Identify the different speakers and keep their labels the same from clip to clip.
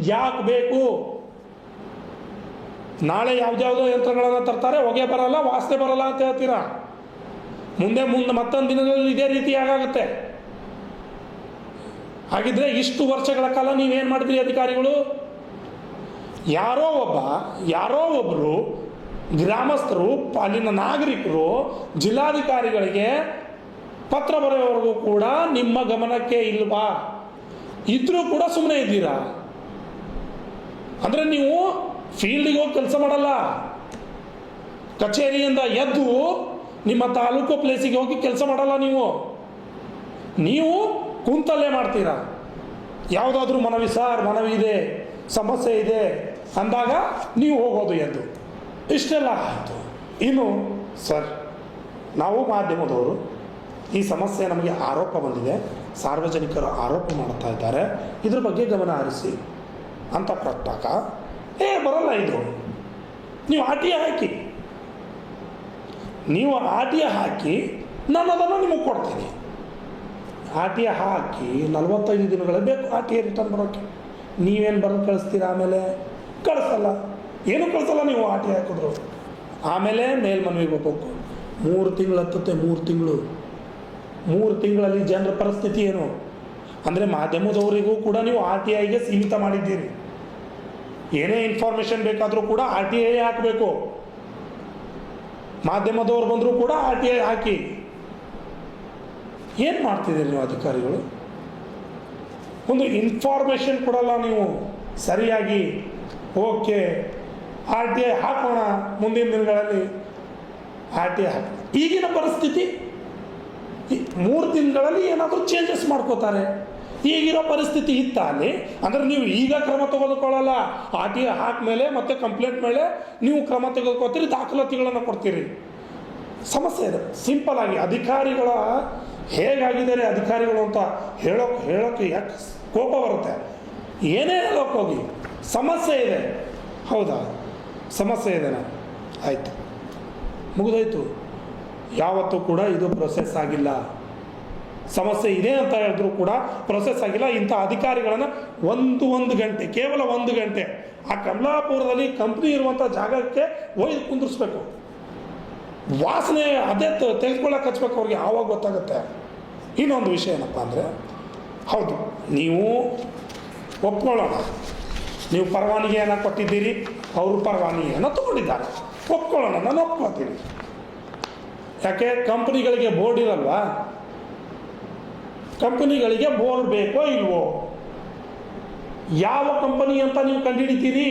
Speaker 1: ಯಾಕೆ ಬೇಕು? ನಾಳೆ ಯಾವ್ದ್ಯಾವುದೋ ಯಂತ್ರಗಳನ್ನು ತರ್ತಾರೆ, ಹೊಗೆ ಬರಲ್ಲ, ವಾಸನೆ ಬರಲ್ಲ ಅಂತ ಹೇಳ್ತೀರಾ? ಮುಂದೆ ಮುಂದೆ ಮತ್ತೊಂದು ದಿನದಲ್ಲಿ ಇದೇ ರೀತಿ ಆಗಾಗುತ್ತೆ. ಹಾಗಿದ್ರೆ ಇಷ್ಟು ವರ್ಷಗಳ ಕಾಲ ನೀವೇನು ಮಾಡಿದ್ರಿ ಅಧಿಕಾರಿಗಳು? ಯಾರೋ ಒಬ್ಬ, ಯಾರೋ ಒಬ್ಬರು ಗ್ರಾಮಸ್ಥರು, ಅಲ್ಲಿನ ನಾಗರಿಕರು, ಜಿಲ್ಲಾಧಿಕಾರಿಗಳಿಗೆ ಪತ್ರ ಬರೆಯೋವರೆಗೂ ಕೂಡ ನಿಮ್ಮ ಗಮನಕ್ಕೆ ಇಲ್ವಾ? ಇದ್ರೂ ಕೂಡ ಸುಮ್ಮನೆ ಇದ್ದೀರಾ? ಅಂದರೆ ನೀವು ಫೀಲ್ಡಿಗೆ ಹೋಗಿ ಕೆಲಸ ಮಾಡಲ್ಲ. ಕಚೇರಿಯಿಂದ ಎದ್ದು ನಿಮ್ಮ ತಾಲೂಕು ಪ್ಲೇಸಿಗೆ ಹೋಗಿ ಕೆಲಸ ಮಾಡಲ್ಲ ನೀವು. ನೀವು ಕುಂತಲ್ಲೇ ಮಾಡ್ತೀರಾ. ಯಾವುದಾದ್ರೂ ಮನವಿ, ಸರ್, ಮನವಿ ಇದೆ, ಸಮಸ್ಯೆ ಇದೆ, ಅಂದಾಗ ನೀವು ಹೋಗೋದು ಎದ್ದು. ಇಷ್ಟೆಲ್ಲ ಆಯಿತು. ಇನ್ನು, ಸರ್, ನಾವು ಮಾಧ್ಯಮದವರು ಈ ಸಮಸ್ಯೆ ನಮಗೆ ಆರೋಪ ಬಂದಿದೆ. ಸಾರ್ವಜನಿಕರು ಆರೋಪ ಮಾಡ್ತಾ ಇದ್ದಾರೆ. ಇದ್ರ ಬಗ್ಗೆ ಗಮನ ಹರಿಸಿ. ಅಂತ ಕೊಟ್ಟಾಗ, ಏ, ಬರಲ್ಲ ಇದು. ನೀವು ಆಟಿಯ ಹಾಕಿ. ನೀವು ಆಟಿಯ ಹಾಕಿ, ನಾನು ಅದನ್ನು ನಿಮಗೆ ಕೊಡ್ತೀನಿ. ಆಟಿಯ ಹಾಕಿ ನಲವತ್ತೈದು ದಿನಗಳೇ ಬೇಕು ಆಟಿಯ ರಿಟರ್ನ್ ಬರೋಕ್ಕೆ. ನೀವೇನು ಬರೋದು ಕಳಿಸ್ತೀರಾ ಆಮೇಲೆ? ಕಳಿಸಲ್ಲ. ಏನು ಕಳಿಸಲ್ಲ ನೀವು ಆಟಿ ಹಾಕಿದ್ರು. ಆಮೇಲೆ ಮೇಲ್ಮನವಿಗೆ ಹೋಗ್ಬೇಕು. ಮೂರು ತಿಂಗಳು ಹತ್ತುತ್ತೆ, ಮೂರು ತಿಂಗಳು. ಮೂರು ತಿಂಗಳಲ್ಲಿ ಜನರ ಪರಿಸ್ಥಿತಿ ಏನು? ಅಂದರೆ ಮಾಧ್ಯಮದವರಿಗೂ ಕೂಡ ನೀವು ಆರ್ ಟಿ ಐಗೆ ಸೀಮಿತ ಮಾಡಿದ್ದೀರಿ. ಏನೇ ಇನ್ಫಾರ್ಮೇಷನ್ ಬೇಕಾದರೂ ಕೂಡ ಆರ್ ಟಿ ಐ ಹಾಕಬೇಕು. ಮಾಧ್ಯಮದವ್ರು ಬಂದರೂ ಕೂಡ ಆರ್ ಟಿ ಐ ಹಾಕಿ. ಏನು ಮಾಡ್ತಿದ್ದೀರಿ ನೀವು ಅಧಿಕಾರಿಗಳು? ಒಂದು ಇನ್ಫಾರ್ಮೇಷನ್ ಕೊಡಲ್ಲ ನೀವು. ಸರಿಯಾಗಿ ಓಕೆ ಆರ್ ಟಿ ಐ ಹಾಕೋಣ ಮುಂದಿನ ದಿನಗಳಲ್ಲಿ. ಆರ್ ಟಿ ಐ ಹಾಕಿ ಈಗಿನ ಪರಿಸ್ಥಿತಿ ಮೂರು ದಿನಗಳಲ್ಲಿ ಏನಾದರೂ ಚೇಂಜಸ್ ಮಾಡ್ಕೋತಾರೆ. ಈಗಿರೋ ಪರಿಸ್ಥಿತಿ ಇತ್ತಾನೆ. ಅಂದರೆ ನೀವು ಈಗ ಕ್ರಮ ತೆಗೆದುಕೊಳ್ಳಲ್ಲ. ಆರ್ ಟಿ ಹಾಕ್ಮೇಲೆ ಮತ್ತೆ ಕಂಪ್ಲೇಂಟ್ ಮೇಲೆ ನೀವು ಕ್ರಮ ತೆಗೆದುಕೊತೀರಿ, ದಾಖಲಾತಿಗಳನ್ನು ಕೊಡ್ತೀರಿ. ಸಮಸ್ಯೆ ಇದೆ. ಸಿಂಪಲ್ ಆಗಿ ಅಧಿಕಾರಿಗಳ ಹೇಗಾಗಿದ್ದಾರೆ, ಅಧಿಕಾರಿಗಳು ಅಂತ ಹೇಳೋಕೆ ಹೇಳೋಕೆ ಯಾಕೆ ಕೋಪ ಬರುತ್ತೆ? ಏನೇ ಹೇಳೋಕೆ ಹೋಗಿ. ಸಮಸ್ಯೆ ಇದೆ. ಹೌದಾ? ಸಮಸ್ಯೆ ಇದೆ ನಾನು ಆಯಿತು. ಮುಗಿದೋಯ್ತು. ಯಾವತ್ತೂ ಕೂಡ ಇದು ಪ್ರೊಸೆಸ್ ಆಗಿಲ್ಲ. ಸಮಸ್ಯೆ ಇದೆ ಅಂತ ಹೇಳಿದ್ರು ಕೂಡ ಪ್ರೊಸೆಸ್ ಆಗಿಲ್ಲ. ಇಂಥ ಅಧಿಕಾರಿಗಳನ್ನು ಒಂದು ಒಂದು ಗಂಟೆ, ಕೇವಲ ಒಂದು ಗಂಟೆ ಆ ಕಮಲಾಪುರದಲ್ಲಿ ಕಂಪ್ನಿ ಇರುವಂಥ ಜಾಗಕ್ಕೆ ಒಯ್ದು ಕುಂದಿರಿಸ್ಬೇಕು. ವಾಸನೆ ಅದೇ ತೆಗೆದುಕೊಳ್ಳೋಕೆ ಹಚ್ಬೇಕು ಅವ್ರಿಗೆ ಆವಾಗ ಗೊತ್ತಾಗುತ್ತೆ. ಇನ್ನೊಂದು ವಿಷಯ ಏನಪ್ಪ ಅಂದರೆ, ಹೌದು, ನೀವು ಒಪ್ಕೊಳ್ಳೋಣ. ನೀವು ಪರವಾನಗಿಯನ್ನು ಕೊಟ್ಟಿದ್ದೀರಿ, ಅವರು ಪರವಾನಗಿಯನ್ನು ತಗೊಂಡಿದ್ದಾರೆ. ಒಪ್ಕೊಳ್ಳೋಣ, ನಾನು ಒಪ್ಕೊಳ್ತೀನಿ. ಯಾಕೆ? ಕಂಪ್ನಿಗಳಿಗೆ ಬೋರ್ಡ್ ಇರಲ್ವಾ? ಕಂಪನಿಗಳಿಗೆ ಬೋರ್ಡ್ ಬೇಕೋ ಇಲ್ವೋ? ಯಾವ ಕಂಪನಿ ಅಂತ ನೀವು ಕಂಡುಹಿಡಿತೀರಿ?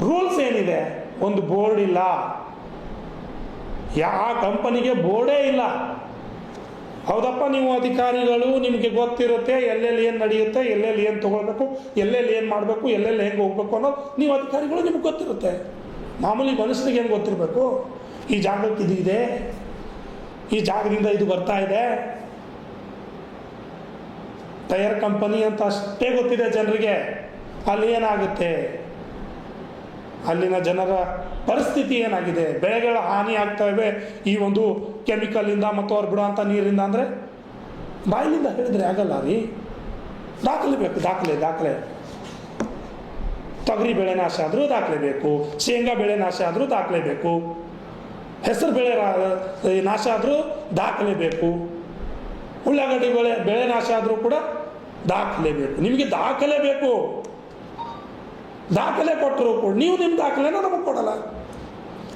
Speaker 1: ರೂಲ್ಸ್ ಏನಿದೆ? ಒಂದು ಬೋರ್ಡ್ ಇಲ್ಲ. ಯಾವ ಕಂಪನಿಗೆ ಬೋರ್ಡೇ ಇಲ್ಲ. ಹೌದಪ್ಪ, ನೀವು ಅಧಿಕಾರಿಗಳು, ನಿಮಗೆ ಗೊತ್ತಿರುತ್ತೆ ಎಲ್ಲೆಲ್ಲಿ ಏನು ನಡೆಯುತ್ತೆ, ಎಲ್ಲೆಲ್ಲಿ ಏನು ತೊಗೊಳ್ಬೇಕು, ಎಲ್ಲೆಲ್ಲಿ ಏನು ಮಾಡಬೇಕು, ಎಲ್ಲೆಲ್ಲಿ ಹೆಂಗೆ ಹೋಗ್ಬೇಕು ಅನ್ನೋದು ನೀವು ಅಧಿಕಾರಿಗಳು ನಿಮ್ಗೆ ಗೊತ್ತಿರುತ್ತೆ. ಮಾಮೂಲಿ ಮನುಷ್ಯನಿಗೆ ಏನು ಗೊತ್ತಿರಬೇಕು? ಈ ಜಾಗಕ್ಕೆ ಇದೆ. ಈ ಜಾಗದಿಂದ ಇದು ಬರ್ತಾ ಇದೆ. ಟೈರ್ ಕಂಪನಿ ಅಂತ ಅಷ್ಟೇ ಗೊತ್ತಿದೆ ಜನರಿಗೆ. ಅಲ್ಲಿ ಏನಾಗುತ್ತೆ? ಅಲ್ಲಿನ ಜನರ ಪರಿಸ್ಥಿತಿ ಏನಾಗಿದೆ? ಬೆಳೆಗಳ ಹಾನಿ ಆಗ್ತಾ ಇವೆ. ಈ ಒಂದು ಕೆಮಿಕಲಿಂದ ಮತ್ತು ಅವ್ರು ಬಿಡುವಂಥ ನೀರಿಂದ ಅಂದರೆ ಬಾಯಿಲಿಂದ ಹೇಳಿದ್ರೆ ಆಗಲ್ಲ ರೀ. ದಾಖಲೆ ಬೇಕು, ದಾಖಲೆ ದಾಖಲೆ. ತೊಗರಿ ಬೆಳೆ ನಾಶ ಆದರೂ ದಾಖಲೆ ಬೇಕು. ಶೇಂಗಾ ಬೆಳೆ ನಾಶ ಆದರೂ ದಾಖಲೆ ಬೇಕು. ಹೆಸರು ಬೆಳೆ ನಾಶ ಆದರೂ ದಾಖಲೆ ಬೇಕು. ಉಳ್ಳಾಗಡ್ಡಿ ಬೆಳೆ ಬೆಳೆ ನಾಶ ಆದರೂ ಕೂಡ ದಾಖಲೆ ಬೇಕು. ನಿಮಗೆ ದಾಖಲೆ ಬೇಕು. ದಾಖಲೆ ಕೊಟ್ಟರು ಕೂಡ ನೀವು ನಿಮ್ಮ ದಾಖಲೆನ ನಮಗೆ ಕೊಡಲ್ಲ.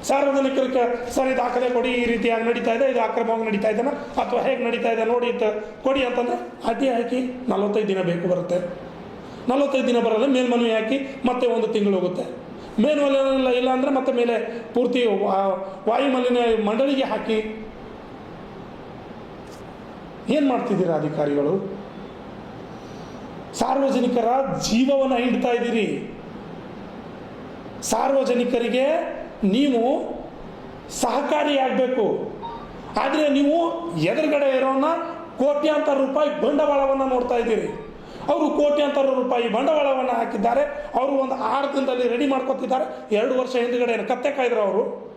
Speaker 1: ಸಾರ್ವಜನಿಕರಿಗೆ ಸರಿ, ದಾಖಲೆ ಕೊಡಿ, ಈ ರೀತಿಯಾಗಿ ನಡೀತಾ ಇದೆ, ಇದು ಅಕ್ರಮವಾಗಿ ನಡೀತಾ ಇದೆ ಅಥವಾ ಹೇಗೆ ನಡೀತಾ ಇದೆ ನೋಡಿ ಅಂತ ಕೊಡಿ ಅಂತಂದ್ರೆ ಅಡ್ಡಿ ಹಾಕಿ ನಲವತ್ತೈದು ದಿನ ಬೇಕು ಬರುತ್ತೆ. ನಲವತ್ತೈದು ದಿನ ಬರಲ್ಲ, ಮೇಲ್ಮನವಿ ಹಾಕಿ ಮತ್ತೆ ಒಂದು ತಿಂಗಳು ಹೋಗುತ್ತೆ. ಮೇಲ್ಮನವಿ ಇಲ್ಲ ಅಂದರೆ ಮತ್ತೆ ಮೇಲೆ ಪೂರ್ತಿ ವಾಯುಮಾಲಿನ್ಯ ಮಂಡಳಿಗೆ ಹಾಕಿ. ಏನು ಮಾಡ್ತಿದ್ದೀರಾ ಅಧಿಕಾರಿಗಳು? ಸಾರ್ವಜನಿಕರ ಜೀವವನ್ನು ಹಿಡ್ತಾ ಇದ್ದೀರಿ. ಸಾರ್ವಜನಿಕರಿಗೆ ನೀವು ಸಹಕಾರಿಯಾಗಬೇಕು. ಆದರೆ ನೀವು ಎದುರುಗಡೆ ಇರೋನ್ನ ಕೋಟ್ಯಾಂತರ ರೂಪಾಯಿ ಬಂಡವಾಳವನ್ನು ನೋಡ್ತಾ ಇದ್ದೀರಿ. ಅವರು ಕೋಟ್ಯಾಂತರ ರೂಪಾಯಿ ಬಂಡವಾಳವನ್ನು ಹಾಕಿದ್ದಾರೆ. ಅವರು ಒಂದು ಆರು ದಿನದಲ್ಲಿ ರೆಡಿ ಮಾಡ್ಕೊತಿದ್ದಾರೆ. ಎರಡು ವರ್ಷ ಹಿಂದುಗಡೆ ಕತ್ತೆ ಕಾಯ್ದ್ರು ಅವರು.